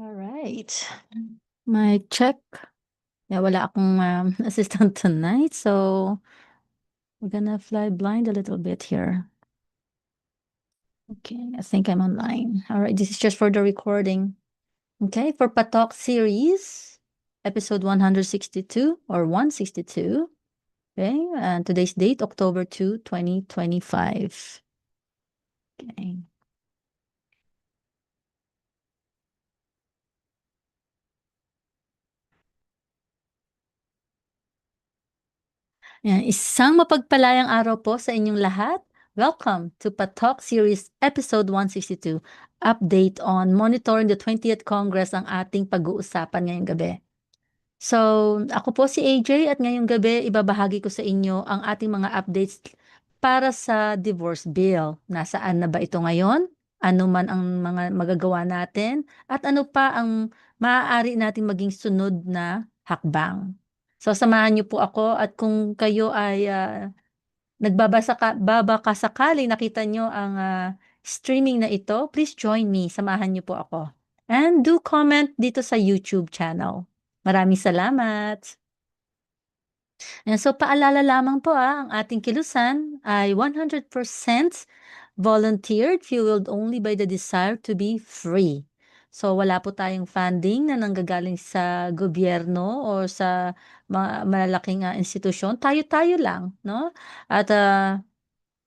Alright. My check. Yeah, wala akong, um, assistant tonight, so we're gonna fly blind a little bit here. Okay, I think I'm online. Alright, this is just for the recording. Okay, for Patok series, episode 162 or 162. Okay, and today's date, October 2, 2025. Okay. Yan, isang mapagpalayang araw po sa inyong lahat. Welcome to Patok Series Episode 162, update on monitoring the 20th Congress ang ating pag-uusapan ngayong gabi. So, ako po si AJ at ngayong gabi ibabahagi ko sa inyo ang ating mga updates para sa divorce bill. Nasaan na ba ito ngayon? Ano man ang mga magagawa natin? At ano pa ang maaari nating maging sunod na hakbang? So samahan niyo po ako at kung kayo ay uh, nagbabasa ka, babaka sakali nakita niyo ang uh, streaming na ito, please join me, samahan niyo po ako. And do comment dito sa YouTube channel. Maraming salamat. And so paalala lamang po ah, ang ating kilusan ay 100% volunteered, fueled only by the desire to be free. So wala po tayong funding na nanggagaling sa gobyerno o sa mga malalaking uh, institusyon. Tayo-tayo lang, no? At uh,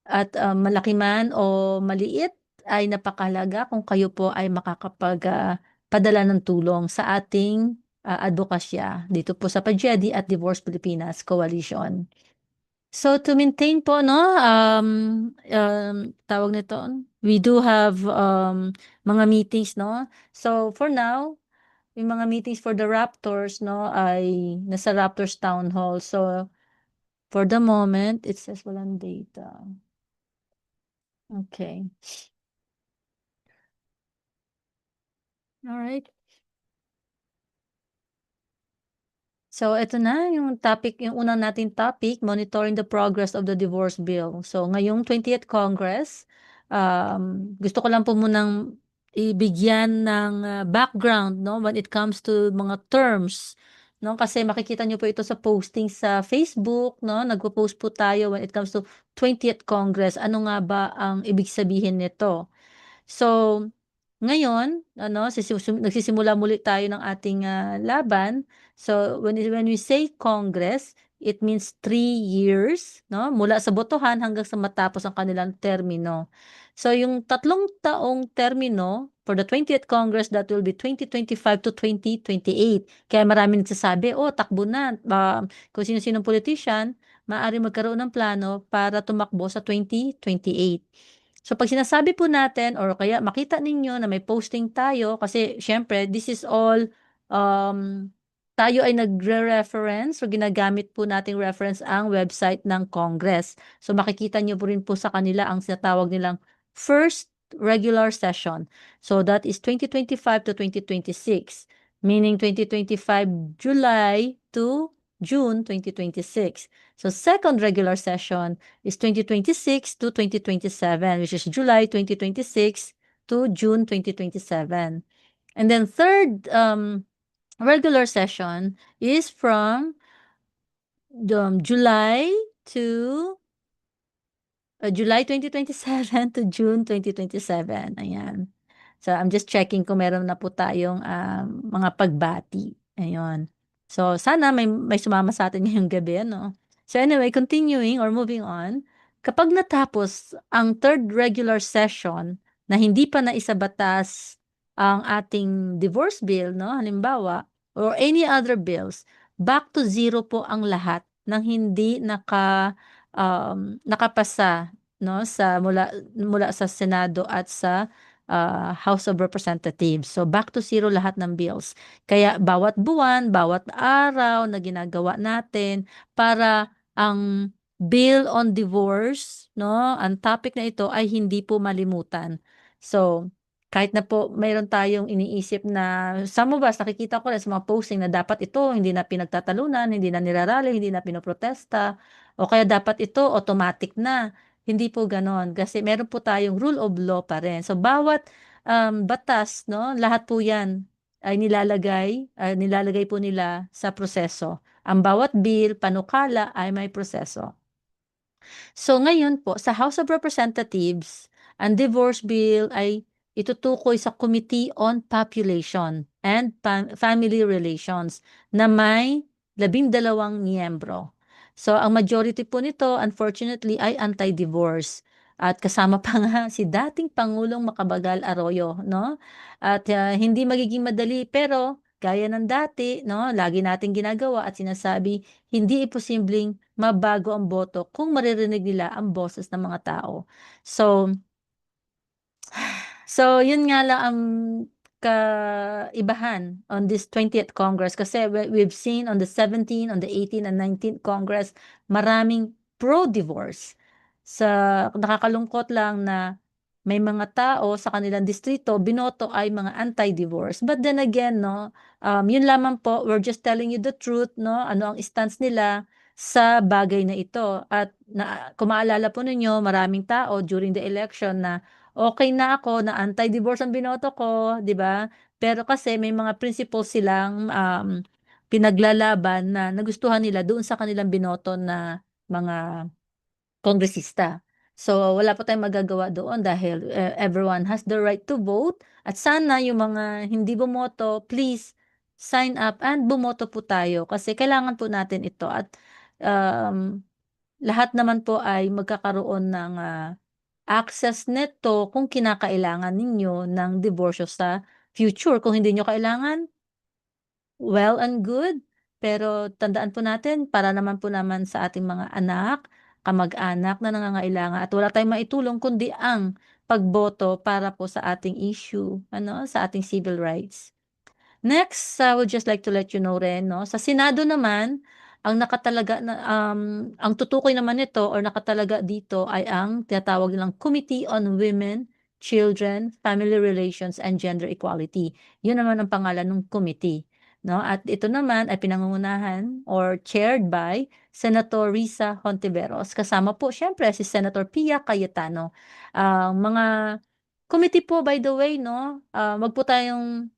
at uh, malaki man o maliit ay napakahalaga kung kayo po ay makakapag uh, padala ng tulong sa ating uh, advokasya dito po sa Pajedi at Divorce Pilipinas Coalition. So to maintain po no um, um tawag nito we do have um mga meetings no. So for now yung mga meetings for the Raptors no ay nasa Raptors Town Hall. So for the moment it says walang data. Okay. All right. So ito na yung topic, yung unang nating topic, monitoring the progress of the divorce bill. So ngayong 20th Congress, um, gusto ko lang po munang ibigyan ng uh, background no when it comes to mga terms no kasi makikita niyo po ito sa posting sa Facebook no nagpo-post po tayo when it comes to 20th Congress ano nga ba ang ibig sabihin nito so ngayon, ano, nagsisimula muli tayo ng ating uh, laban. So when when we say Congress, it means three years, no? Mula sa botohan hanggang sa matapos ang kanilang termino. So yung tatlong taong termino for the 20th Congress that will be 2025 to 2028. Kaya marami nagsasabi, oh, takbo na. Uh, kung sino-sinong politician, maaari magkaroon ng plano para tumakbo sa 2028. So pag sinasabi po natin or kaya makita ninyo na may posting tayo kasi syempre this is all um, tayo ay nagre-reference o ginagamit po nating reference ang website ng Congress. So makikita niyo po rin po sa kanila ang sinatawag nilang first regular session. So that is 2025 to 2026, meaning 2025 July to June 2026. So second regular session is 2026 to 2027, which is July 2026 to June 2027. And then third um, regular session is from um, July to uh, July 2027 to June 2027. Ayan. So I'm just checking kung meron na po tayong um, mga pagbati. Ayun. So, sana may, may sumama sa atin ngayong gabi, no? So anyway, continuing or moving on, kapag natapos ang third regular session na hindi pa naisabatas ang ating divorce bill, no? Halimbawa, or any other bills, back to zero po ang lahat ng hindi naka um, nakapasa no sa mula mula sa Senado at sa uh, House of Representatives. So back to zero lahat ng bills. Kaya bawat buwan, bawat araw na ginagawa natin para ang bill on divorce, no, ang topic na ito ay hindi po malimutan. So, kahit na po mayroon tayong iniisip na some of us, nakikita ko rin sa mga posting na dapat ito hindi na pinagtatalunan, hindi na nirarally, hindi na pinoprotesta, o kaya dapat ito automatic na. Hindi po gano'n kasi meron po tayong rule of law pa rin. So bawat um, batas, no, lahat po 'yan ay nilalagay, ah, nilalagay po nila sa proseso. Ang bawat bill, panukala ay may proseso. So ngayon po sa House of Representatives, ang divorce bill ay itutukoy sa Committee on Population and Fam Family Relations na may 12 miyembro. So ang majority po nito unfortunately ay anti-divorce at kasama pa nga si dating Pangulong Macapagal Arroyo 'no? At, ah, hindi magiging madali pero gaya ng dati 'no, lagi nating ginagawa at sinasabi, hindi imposibleng mabago ang boto kung maririnig nila ang boses ng mga tao. So so yun nga lang ang kaibahan on this 20th Congress kasi we we've seen on the 17, on the 18 and 19th Congress, maraming pro-divorce. Sa nakakalungkot lang na may mga tao sa kanilang distrito binoto ay mga anti-divorce. But then again 'no, um, yun lamang po, we're just telling you the truth 'no, ano ang stance nila sa bagay na ito at na kung maalala po ninyo maraming tao during the election na, okey na ako na anti-divorce ang binoto ko, 'di ba? Pero kasi may mga principles silang, um, pinaglalaban na nagustuhan nila doon sa kanilang binoto na mga kongresista. So wala po tayong magagawa doon dahil, eh, everyone has the right to vote at sana yung mga hindi bumoto, please sign up and bumoto po tayo kasi kailangan po natin ito at, um, lahat naman po ay magkakaroon ng, ah, access nito kung kinakailangan ninyo ng diborsyo sa future. Kung hindi niyo kailangan well and good, pero tandaan po natin para naman po naman sa ating mga anak, kamag-anak na nangangailangan at wala tayong maitulong kundi ang pagboto para po sa ating issue ano, sa ating civil rights. Next, I would just like to let you know rin 'no, sa Senado naman ang nakatalaga na, um, ang tutukoy naman nito or nakatalaga dito ay ang tinatawag nilang Committee on Women, Children, Family Relations and Gender Equality. Yun naman ang pangalan nung committee 'no, at ito naman ay pinangungunahan or chaired by Senator Risa Hontiveros. Kasama po siyempre si Senator Pia Cayetano. Ang mga committee po by the way 'no, ah, wag po tayong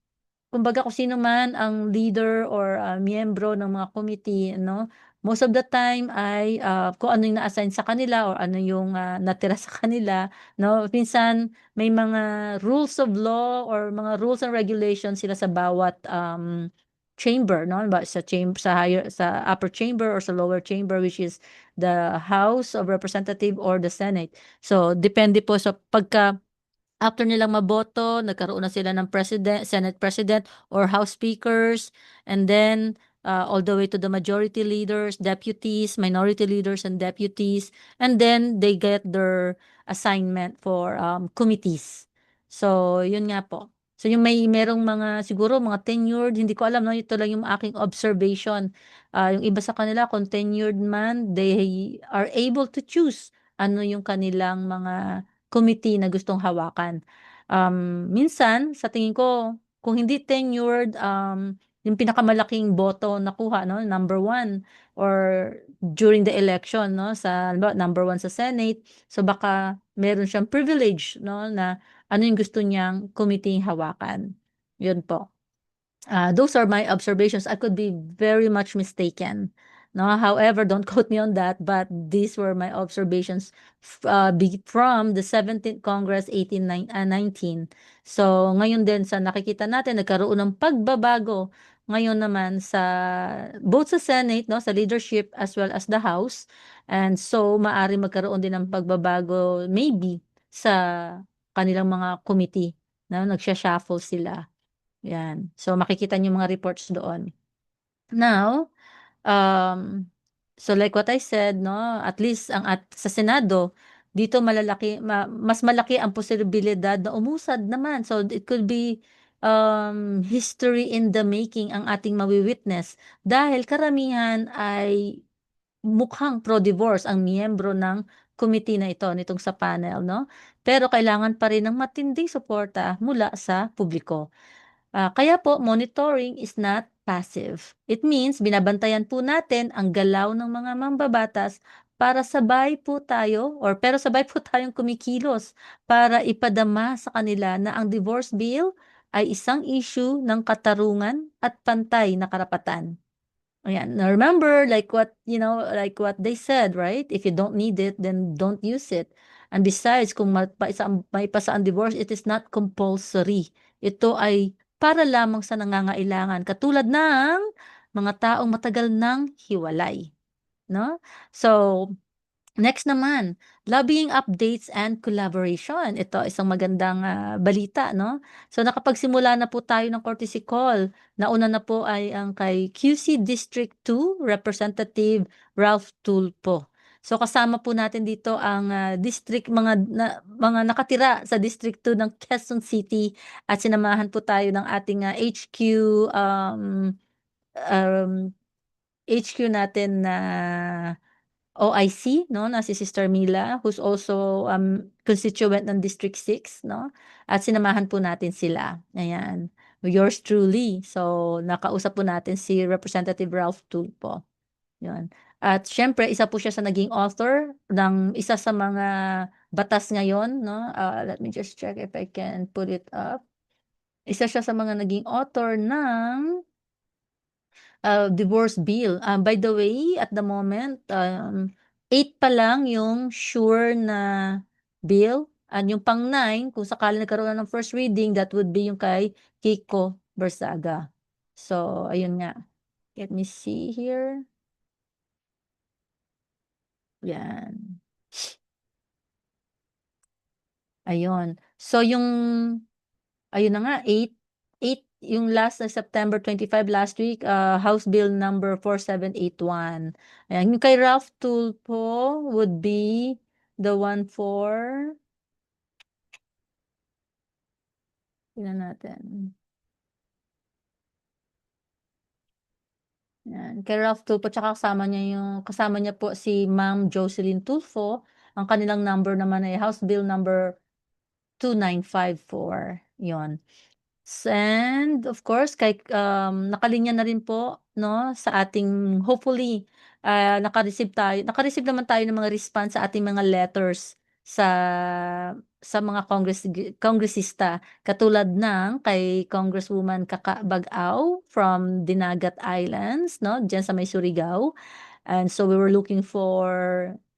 kumbaga kung sino man ang leader or, ah, miyembro ng mga committee 'no, most of the time ay, ah, kung ano yung na-assign sa kanila or ano yung, ah, natira sa kanila 'no. Minsan may mga rules of law or mga rules and regulations sila sa bawat, um, chamber 'no, halimbawa sa cham sa higher sa upper chamber or sa lower chamber which is the House of Representative or the Senate. So depende po sa pagka after nilang maboto nagkaroon na sila ng president, Senate President or House Speakers and then, ah, all the way to the majority leaders, deputies, minority leaders and deputies, and then they get their assignment for, um, committees. So yun nga po. So yung may merong mga siguro mga tenured, hindi ko alam 'no, ito lang yung aking observation. Ah, yung iba sa kanila kung tenured man, they are able to choose ano yung kanilang mga committee na gustong hawakan. Um, minsan sa tingin ko kung hindi tenured, um, yung pinakamalaking boto nakuha 'no, number 1 or during the election 'no, sa number 1 sa Senate, so baka meron siyang privilege 'no, na ano yung gusto niyang committee hawakan, yun po. Ah, those are my observations. I could be very much mistaken 'no, however don't quote me on that, but these were my observations be from the 17th Congress 18 nine ah, 19. So ngayon din sa nakikita natin nagkaroon ng pagbabago ngayon naman sa both sa Senate 'no, sa leadership as well as the House and so maaaring magkaroon din ng pagbabago maybe sa kanilang mga committee 'no, nagsha-shuffle sila, 'yan. So makikita niyo mga reports doon. Now, um, so like what I said 'no, at least ang at sa Senado dito malalaki ma mas malaki ang posibilidad na umusad naman. So it could be, um, history in the making ang ating mawi-witness dahil karamihan ay mukhang pro-divorce ang miyembro ng committee na ito, nitong sa panel 'no. Pero kailangan pa rin ng matinding suporta mula sa publiko. Ah, kaya po monitoring is not passive. It means binabantayan po natin ang galaw ng mga mambabatas para sabay po tayo or pero sabay po tayong kumikilos para ipadama sa kanila na ang divorce bill ay isang issue ng katarungan at pantay na karapatan. Ayan, now remember like what, you know, like what they said, right? If you don't need it, then don't use it. And besides, kung maipasa maipasa ang divorce, it is not compulsory. Ito ay para lamang sa nangangailangan, katulad ng mga taong matagal nang hiwalay, 'no? So, next naman, lobbying updates and collaboration. Ito isang magandang, ah, balita 'no. So, nakapagsimula na po tayo ng courtesy call. Nauna na po ay ang kay QC District 2 Representative Ralph Tulfo. So, kasama po natin dito ang, ah, district mga na mga nakatira sa District 2 ng Quezon City at sinamahan po tayo ng ating, ah, HQ, um, um, HQ natin na OIC 'no, na si Sister Mila who's also, um, constituent ng District 6 'no, at sinamahan po natin sila, ayan. Yours truly. So, nakausap po natin si Representative Ralph Tulfo, 'yun. At siyempre isa po siya sa naging author ng isa sa mga batas ngayon 'no, ah, let me just check if I can pull it up. Isa siya sa mga naging author ng ah, divorce bill. Ah, by the way, at the moment, um, 8 pa lang yung sure na bill and yung pang-9 kung sakaling nagkaroon na ng first reading, that would be yung kay Kiko Barzaga. So, ayun nga. Let me see here. Yan. Ayun. So, yung ayun na nga 8 8 yung last na September 25 last week, ah, House Bill number 4781. Ayan, yung kay Ralph Tulfo would be the one for tingnan natin. Yan, kay Ralph Tulfo tsaka kasama niya yung kasama niya po si Ma'am Jocelyn Tulfo. Ang kanilang number naman ay House Bill number 2954, yun. And of course kay um, nakalinya na rin po 'no, sa ating hopefully, ah, naka-receive tayo naka-receive naman tayo ng mga response sa ating mga letters sa sa mga congress kongresista katulad ng kay Congresswoman Kaka Bag-aw from Dinagat Islands 'no, diyan sa may Surigao. And so we were looking for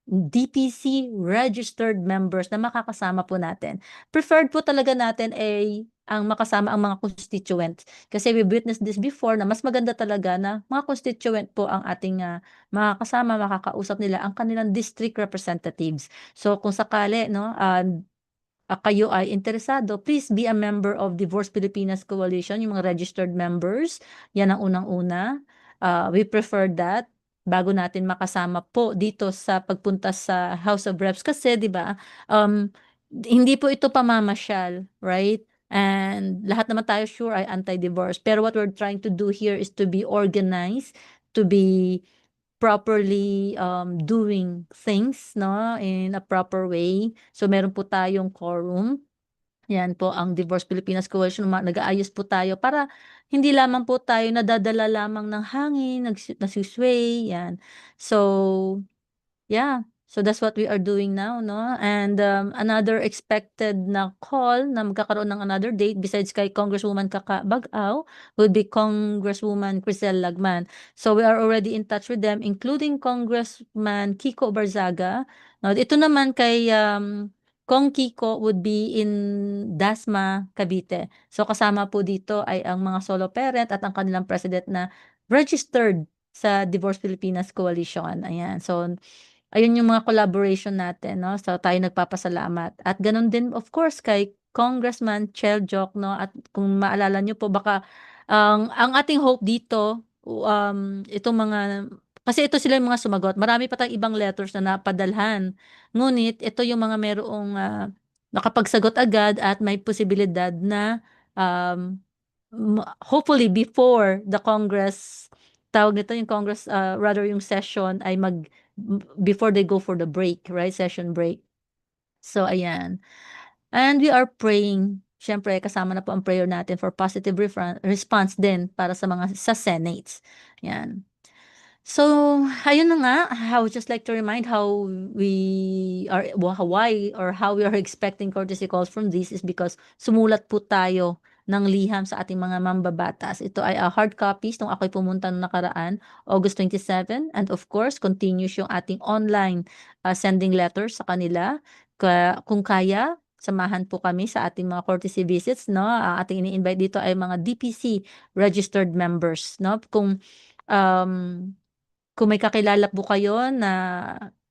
DPC registered members na makakasama po natin. Preferred po talaga natin ay ang makasama ang mga constituents. Kasi we've witnessed this before na mas maganda talaga na mga constituent po ang ating, ah, makakasama, makakausap nila ang kanilang district representatives. So, kung sakali 'no, ah, ah, kayo ay interesado, please be a member of Divorce Pilipinas Coalition, yung mga registered members, yan ang unang-una. Ah, we prefer that bago natin makasama po dito sa pagpunta sa House of Reps kasi 'di ba, um, hindi po ito pamamasyal, right? And lahat naman tayo sure ay anti-divorce. Pero what we're trying to do here is to be organized, to be properly, um, doing things 'no, in a proper way. So, meron po tayong quorum. Yan po ang Divorce Pilipinas Coalition, nag-aayos po tayo para hindi lamang po tayo nadadala lamang ng hangin, nagsi nasi-sway, yan. So, yeah. So, that's what we are doing now 'no, and, um, another expected na call na magkakaroon ng another date besides kay Congresswoman Kaka Bag-aw would be Congresswoman Crisel Lagman. So, we are already in touch with them including Congressman Kiko Barzaga. Now, ito naman kay, um, Kong Kiko would be in Dasma, Cavite. So, kasama po dito ay ang mga solo parent at ang kanilang president na registered sa Divorce Pilipinas Coalition, ayan. So, ayun yung mga collaboration natin 'no, so tayo nagpapasalamat. At gano'n din of course kay Congressman Chel Jokno at kung maalala niyo po baka ang ang ating hope dito, um, itong mga kasi ito sila yung mga sumagot, marami pa tayong ibang letters na napadalhan. Ngunit ito yung mga mayroong, ah, nakapagsagot agad at may posibilidad na, um, hopefully before the Congress, tawag nito yung Congress, ah, rather yung session ay mag before they go for the break, right, session break. So, ayan. And we are praying, siyempre kasama na po ang prayer natin for positive response din para sa mga sa senates, 'yan. So, ayun na nga, I would just like to remind how we are why or how we are expecting courtesy calls from this is because sumulat po tayo ng liham sa ating mga mambabatas. Ito ay uh, hard copies nung ako'y pumunta nung nakaraan, August 27. And of course, continues yung ating online uh, sending letters sa kanila. Ka, kung kaya, samahan po kami sa ating mga courtesy visits, no? Ang ating ini-invite dito ay mga DPC registered members, no? Kung um, kung may kakilala po kayo na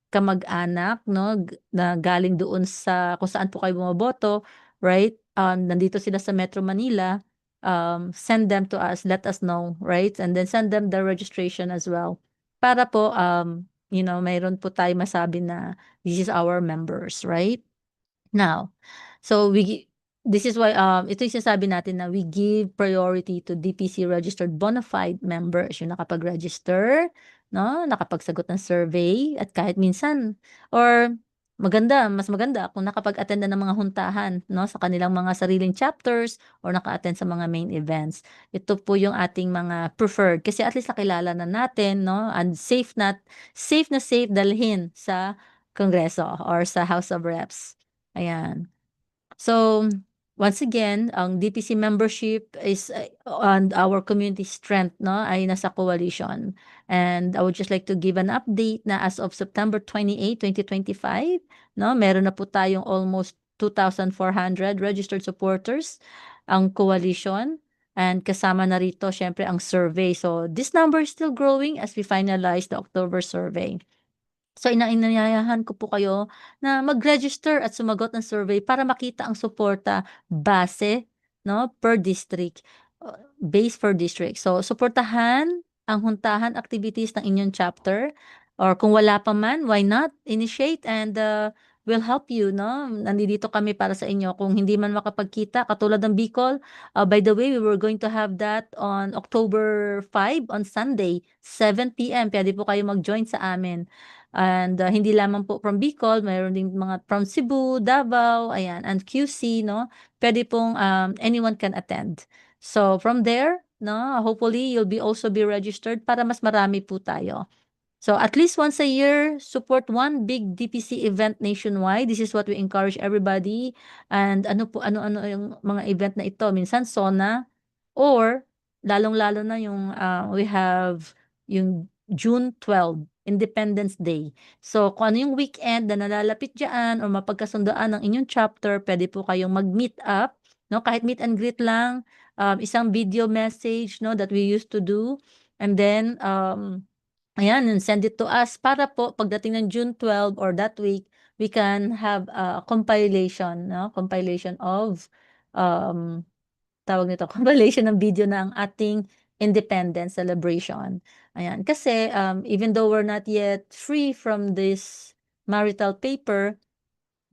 kamag-anak, no, na galing doon sa kung saan po kayo bumoboto, right? Um, nandito sila sa Metro Manila, um, send them to us, let us know, right? And then send them the registration as well. Para po, um, you know, mayroon po tayo masabi na this is our members, right? Now, so we this is why um ito yung sinasabi natin na we give priority to DPC registered bona fide members yung nakapag-register, no? Nakapagsagot ng survey at kahit minsan or maganda, mas maganda kung nakapag-attend na ng mga huntahan, no, sa kanilang mga sariling chapters or naka-attend sa mga main events. Ito po yung ating mga preferred kasi at least nakilala na natin, no, and safe na safe na safe dalhin sa Kongreso or sa House of Reps. Ayan. So, once again, ang DPC membership is uh, and our community strength no ay nasa coalition. And I would just like to give an update na as of September 28, 2025, no, meron na po tayong almost 2,400 registered supporters ang coalition and kasama na rito syempre ang survey. So this number is still growing as we finalize the October survey. So ina inayayahan ko po kayo na mag-register at sumagot ng survey para makita ang suporta base, no, per district, uh, base per district. So suportahan ang huntahan activities ng inyong chapter or kung wala pa man, why not initiate and uh, will help you, no? Nandito kami para sa inyo. Kung hindi man makapagkita, katulad ng Bicol, uh, by the way, we were going to have that on October 5 on Sunday, 7 p.m. Pwede po kayo mag-join sa amin. And uh, hindi lamang po from Bicol, mayroon din mga from Cebu, Davao, ayan, and QC, no? Pwede pong um, anyone can attend. So from there, no, hopefully you'll be also be registered para mas marami po tayo. So at least once a year, support one big DPC event nationwide. This is what we encourage everybody. And ano po ano-ano yung mga event na ito, minsan SONA or lalong-lalo na yung uh, we have yung June 12, Independence Day. So kung ano yung weekend na nalalapit diyan or mapagkasundaan ng inyong chapter, pwede po kayong mag-meet up, no? Kahit meet and greet lang, um, isang video message, no, that we used to do. And then um Ayan, and send it to us para po pagdating ng June 12 or that week, we can have a compilation, no? Compilation of um tawag nito, compilation ng video ng ating independence celebration. Ayan, kasi um even though we're not yet free from this marital paper,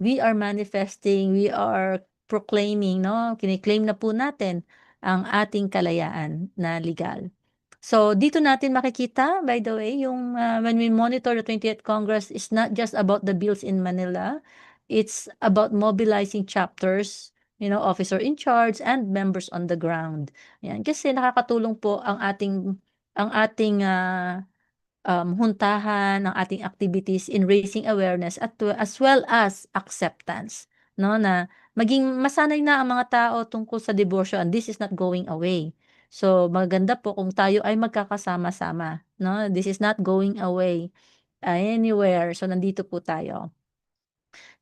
we are manifesting, we are proclaiming, no? Kiniklaim na po natin ang ating kalayaan na legal. So dito natin makikita, by the way, yung uh, when we monitor the 20th Congress is not just about the bills in Manila. It's about mobilizing chapters, you know, officer in charge and members on the ground. Yan kasi nakakatulong po ang ating ang ating uh, um, huntahan, ng ating activities in raising awareness at as well as acceptance, no, na maging masanay na ang mga tao tungkol sa diborsyo and this is not going away. So maganda po kung tayo ay magkakasama-sama, no? This is not going away anywhere. So nandito po tayo.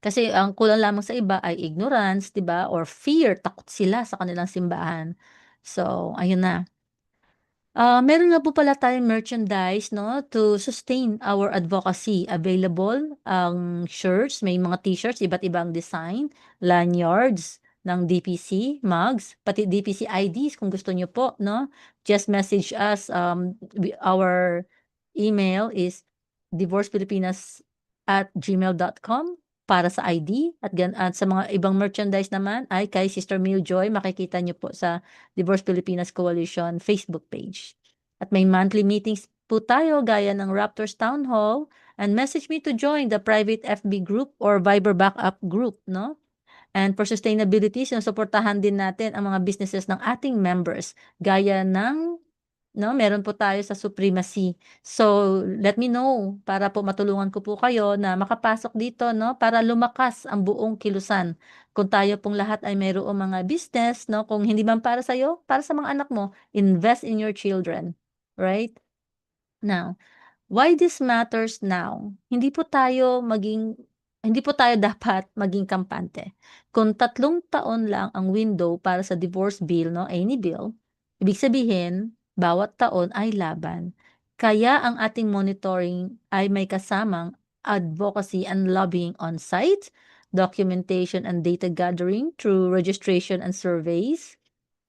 Kasi ang kulang lamang sa iba ay ignorance, 'di ba? Or fear, takot sila sa kanilang simbahan. So ayun na. Uh, meron nga po pala tayong merchandise no to sustain our advocacy. Available ang shirts, may mga t-shirts iba't ibang design, lanyards ng DPC, mugs, pati DPC IDs kung gusto niyo po, no? Just message us um our email is divorcepilipinas at gmail.com para sa ID at, gan at sa mga ibang merchandise naman ay kay Sister Mil Joy makikita niyo po sa Divorce Pilipinas Coalition Facebook page. At may monthly meetings po tayo gaya ng Raptors Town Hall and message me to join the private FB group or Viber backup group, no? And for sustainability, sinusuportahan din natin ang mga businesses ng ating members gaya ng 'no, meron po tayo sa supremacy. So, let me know para po matulungan ko po kayo na makapasok dito 'no, para lumakas ang buong kilusan. Kung tayo pong lahat ay mayroong mga business 'no, kung hindi man para sa'yo, para sa mga anak mo, invest in your children, right? Now, why this matters now, hindi po tayo maging hindi po tayo dapat maging kampante. Kung tatlong taon lang ang window para sa divorce bill 'no, any bill, ibig sabihin bawat taon ay laban. Kaya ang ating monitoring ay may kasamang advocacy and lobbying on-site, documentation and data gathering through registration and surveys.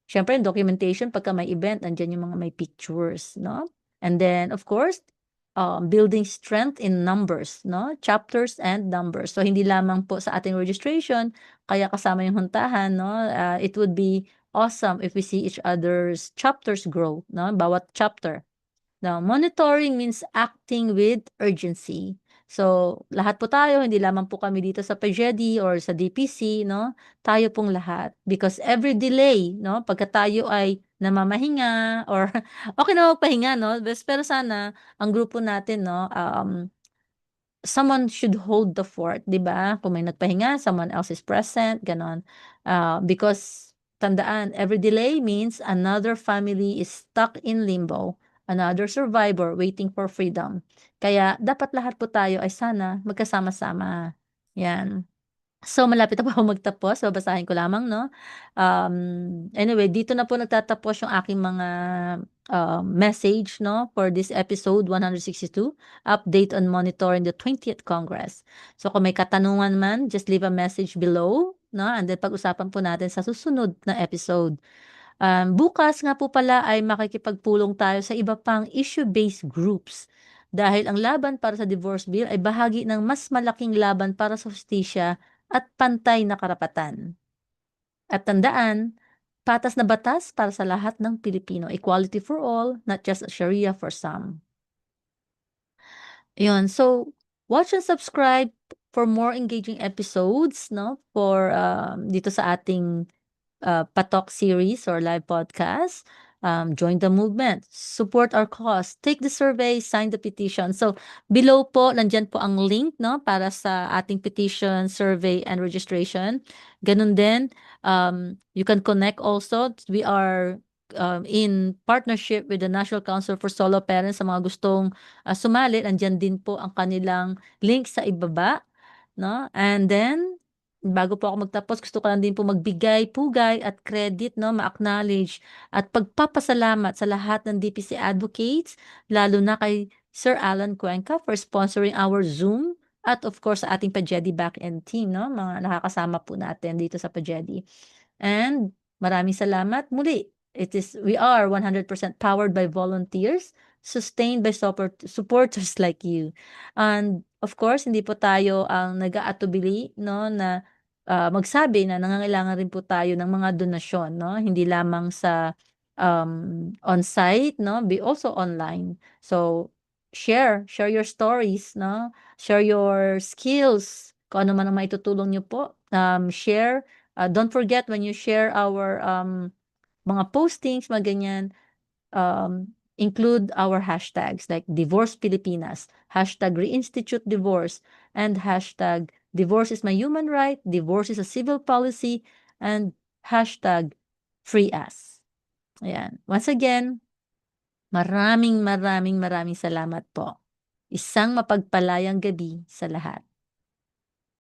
Siyempre documentation pagka may event nandiyan yung mga may pictures 'no, and then of course, um, building strength in numbers 'no, chapters and numbers. So hindi lamang po sa ating registration kaya kasama yung huntahan 'no, ah, it would be awesome if we see each other's chapters grow 'no, bawat chapter. Now, monitoring means acting with urgency. So, lahat po tayo hindi lamang po kami dito sa PAGEDI or sa DPC 'no, tayo pong lahat. Because every delay 'no, pagka tayo ay namamahinga or okey na magpahinga 'no, pero sana ang grupo natin 'no, um, someone should hold the fort, 'di ba? Kung may nagpahinga, someone else is present, gano'n. Ah, because tandaan, every delay means another family is stuck in limbo, another survivor waiting for freedom. Kaya dapat lahat po tayo ay sana magkasama-sama, 'yan. So, malapit na po magtapos, babasahin ko lamang 'no. Um, anyway dito na po nagtatapos yung aking mga, ah, message 'no, for this episode 162, update on monitoring the 20th Congress. So, kung may katanungan man, just leave a message below 'no, and then pag-usapan po natin sa susunod na episode. Um, bukas nga po pala ay makikipagpulong tayo sa iba pang issue-based groups. Dahil ang laban para sa divorce bill ay bahagi ng mas malaking laban para sa hustisya at pantay na karapatan. At tandaan, patas na batas para sa lahat ng Pilipino, equality for all, not just Sharia for some. Yun, so watch and subscribe for more engaging episodes 'no, for, um, dito sa ating, ah, Patok series or live podcast. Um, join the movement, support our cause, take the survey, sign the petition. So, below po nandiyan po ang link 'no, para sa ating petition, survey, and registration. Gano'n din, um, you can connect also. We are, um, in partnership with the National Council for Solo Parents sa mga gustong, ah, sumali nandiyan din po ang kanilang link sa ibaba 'no. And then, bago po ako magtapos gusto ko lang din po magbigay pugay at credit 'no, ma-acknowledge at pagpapasalamat sa lahat ng DPC advocates, lalo na kay Sir Alan Cuenca for sponsoring our Zoom at of course sa ating PAGEDI backend team 'no, mga nakakasama po natin dito sa PAGEDI. And maraming salamat muli. It is we are 100% powered by volunteers, sustained by support supporters like you. And of course, hindi po tayo ang nag-aatubili 'no, na, ah, magsabi na nangangailangan rin po tayo ng mga donasyon 'no, hindi lamang sa, um, on-site 'no, be also online. So, share, share your stories 'no, share your skills, kung ano man ang maitutulong niyo po, um, share. Ah, don't forget when you share our, um, mga postings, mga ganyan, um, include our hashtags like Divorce Pilipinas, hashtag Reinstitute Divorce, and hashtag Divorce is my human right, divorce is a civil policy, and hashtag Free Us. Ayan. Once again, maraming, maraming, maraming salamat po. Isang mapagpalayang gabi sa lahat.